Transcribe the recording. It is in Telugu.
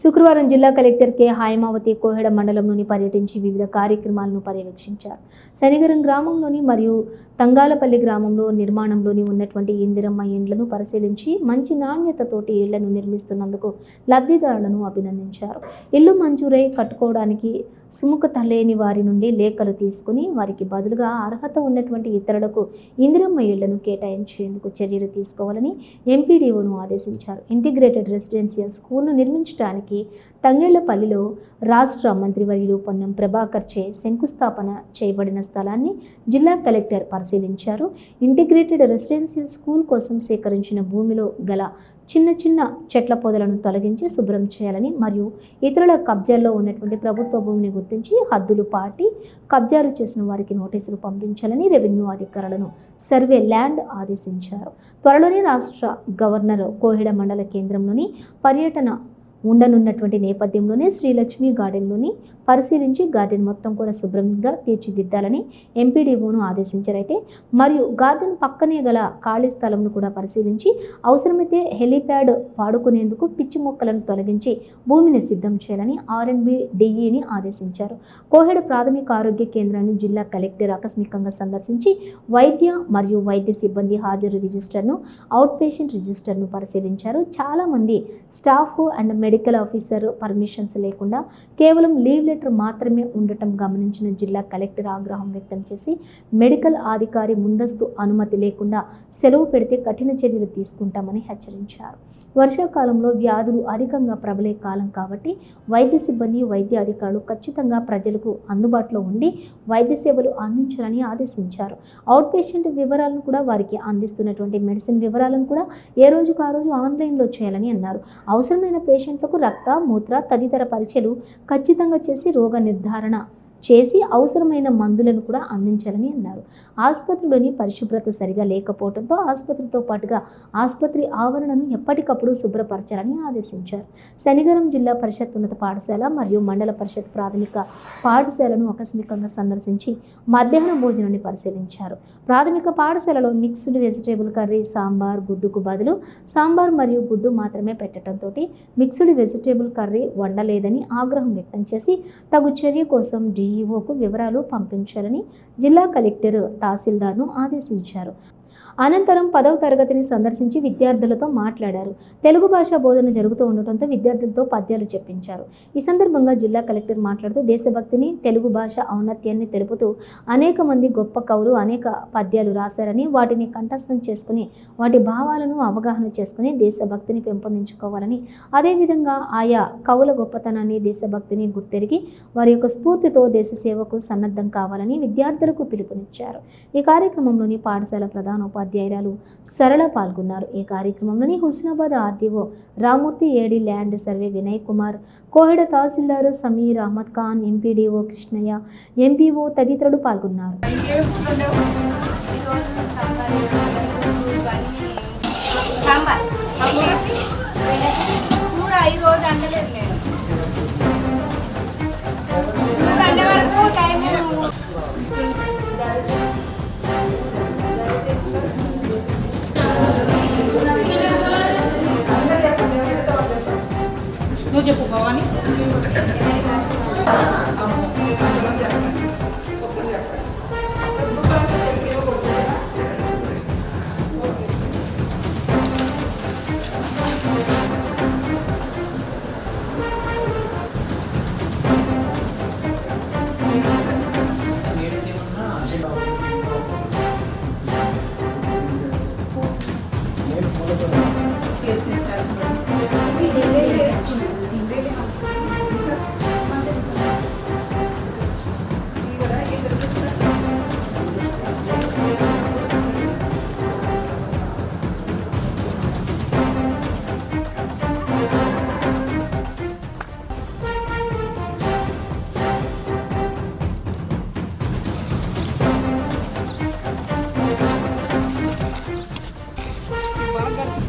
శుక్రవారం జిల్లా కలెక్టర్ కె. హాయమావతి కోహెడ మండలంలోని పర్యటించి వివిధ కార్యక్రమాలను పర్యవేక్షించారు. శనిగరం గ్రామంలోని మరియు తంగాలపల్లి గ్రామంలో నిర్మాణంలోని ఉన్నటువంటి ఇందిరమ్మ ఇండ్లను పరిశీలించి మంచి నాణ్యతతోటి ఇళ్ళను నిర్మిస్తున్నందుకు లబ్ధిదారులను అభినందించారు. ఇల్లు మంజూరై కట్టుకోవడానికి సుముఖత లేని వారి నుండి లేఖలు తీసుకుని వారికి బదులుగా అర్హత ఉన్నటువంటి ఇతరులకు ఇందిరమ్మ ఇళ్ళను కేటాయించేందుకు చర్యలు తీసుకోవాలని ఎంపీడీఓను ఆదేశించారు. ఇంటిగ్రేటెడ్ రెసిడెన్షియల్ స్కూల్ను నిర్మించడానికి తంగేళ్ళపల్లిలో రాష్ట్ర మంత్రివర్యులు పొన్నం ప్రభాకర్ చే శంకుస్థాపన చేయబడిన స్థలాన్ని జిల్లా కలెక్టర్ పరిశీలించారు. ఇంటిగ్రేటెడ్ రెసిడెన్షియల్ స్కూల్ కోసం సేకరించిన భూమిలో గల చిన్న చిన్న చెట్ల పొదలను తొలగించి శుభ్రం చేయాలని మరియు ఇతరుల కబ్జాల్లో ఉన్నటువంటి ప్రభుత్వ భూమిని గుర్తించి హద్దులు పాటి కబ్జాలు చేసిన వారికి నోటీసులు పంపించాలని రెవెన్యూ అధికారులను సర్వే ల్యాండ్ ఆదేశించారు. త్వరలోనే రాష్ట్ర గవర్నర్ కోహిడ మండల కేంద్రంలోని పర్యటన ఉండనున్నటువంటి నేపథ్యంలోనే శ్రీలక్ష్మి గార్డెన్లోని పరిశీలించి గార్డెన్ మొత్తం కూడా శుభ్రంగా తీర్చిదిద్దాలని ఎంపీడీఓను ఆదేశించారైతే మరియు గార్డెన్ పక్కనే గల ఖాళీ స్థలంను కూడా పరిశీలించి అవసరమైతే హెలీప్యాడ్ వాడుకునేందుకు పిచ్చి మొక్కలను తొలగించి భూమిని సిద్ధం చేయాలని ఆర్ఎండ్బి డిఈని ఆదేశించారు. కోహెడ ప్రాథమిక ఆరోగ్య కేంద్రాన్ని జిల్లా కలెక్టర్ ఆకస్మికంగా సందర్శించి వైద్య మరియు వైద్య సిబ్బంది హాజరు రిజిస్టర్ను అవుట్ పేషెంట్ రిజిస్టర్ను పరిశీలించారు. చాలామంది staff and medical officer permissions లేకుండా కేవలం లీవ్ లెటర్ మాత్రమే ఉండటం గమనించిన జిల్లా కలెక్టర్ ఆగ్రహం వ్యక్తం చేసి మెడికల్ అధికారి ముందస్తు అనుమతి లేకుండా సెలవు పెడితే కఠిన చర్యలు తీసుకుంటామని హెచ్చరించారు. వర్షాకాలంలో వ్యాధులు అధికంగా ప్రబలే కాలం కాబట్టి వైద్య సిబ్బంది వైద్య అధికారులు ఖచ్చితంగా ప్రజలకు అందుబాటులో ఉండి వైద్య సేవలు అందించాలని ఆదేశించారు. అవుట్ పేషెంట్ వివరాలను కూడా వారికి అందిస్తున్నటువంటి మెడిసిన్ వివరాలను కూడా ఏ రోజుకు ఆ రోజు ఆన్లైన్లో చేయాలని అన్నారు. అవసరమైన పేషెంట్ పేషెంట్లకు రక్త మూత్ర తదితర పరీక్షలు ఖచ్చితంగా చేసి రోగ నిర్ధారణ. చేసి అవసరమైన మందులను కూడా అందించాలని అన్నారు. ఆసుపత్రిలోని పరిశుభ్రత సరిగా లేకపోవడంతో ఆసుపత్రితో పాటుగా ఆసుపత్రి ఆవరణను ఎప్పటికప్పుడు శుభ్రపరచాలని ఆదేశించారు. శనిగరం జిల్లా పరిషత్ ఉన్నత పాఠశాల మరియు మండల పరిషత్ ప్రాథమిక పాఠశాలను ఆకస్మికంగా సందర్శించి మధ్యాహ్న భోజనాన్ని పరిశీలించారు. ప్రాథమిక పాఠశాలలో మిక్స్డ్ వెజిటేబుల్ కర్రీ సాంబార్ గుడ్డుకు బదులు సాంబార్ మరియు గుడ్డు మాత్రమే పెట్టడంతో మిక్స్డ్ వెజిటేబుల్ కర్రీ వండలేదని ఆగ్రహం వ్యక్తం చేసి తగు చర్య కోసం డీఈఓకు వివరాలు పంపించాలని జిల్లా కలెక్టర్ తహసీల్దార్ను ఆదేశించారు. అనంతరం పదవ తరగతిని సందర్శించి విద్యార్థులతో మాట్లాడారు. తెలుగు భాష బోధన జరుగుతూ ఉండటంతో విద్యార్థులతో పద్యాలు చెప్పించారు. ఈ సందర్భంగా జిల్లా కలెక్టర్ మాట్లాడుతూ దేశభక్తిని తెలుగు భాష ఔన్నత్యాన్ని తెలుపుతూ అనేక మంది గొప్ప కవులు అనేక పద్యాలు రాశారని వాటిని కంఠస్థం చేసుకుని వాటి భావాలను అవగాహన చేసుకుని దేశభక్తిని పెంపొందించుకోవాలని అదేవిధంగా ఆయా కవుల గొప్పతనాన్ని దేశభక్తిని గుర్తెరిగి వారి యొక్క స్ఫూర్తితో దేశ సేవకు సన్నద్ధం కావాలని విద్యార్థులకు పిలుపునిచ్చారు. ఈ కార్యక్రమంలోని పాఠశాల ఉపాధ్యాయురాలు సరళ పాల్గొన్నారు ఈ కార్యక్రమంలోని Husnabad RTO Ramurthy AD land survey Vinay Kumar Koheda tahsildar Sameer Ahmed Khan MPDO Krishnaiah MPO తదితరులు పాల్గొన్నారు కూర ఈ రోజు మేడం కూర అండే వరకు టైం भवानी कर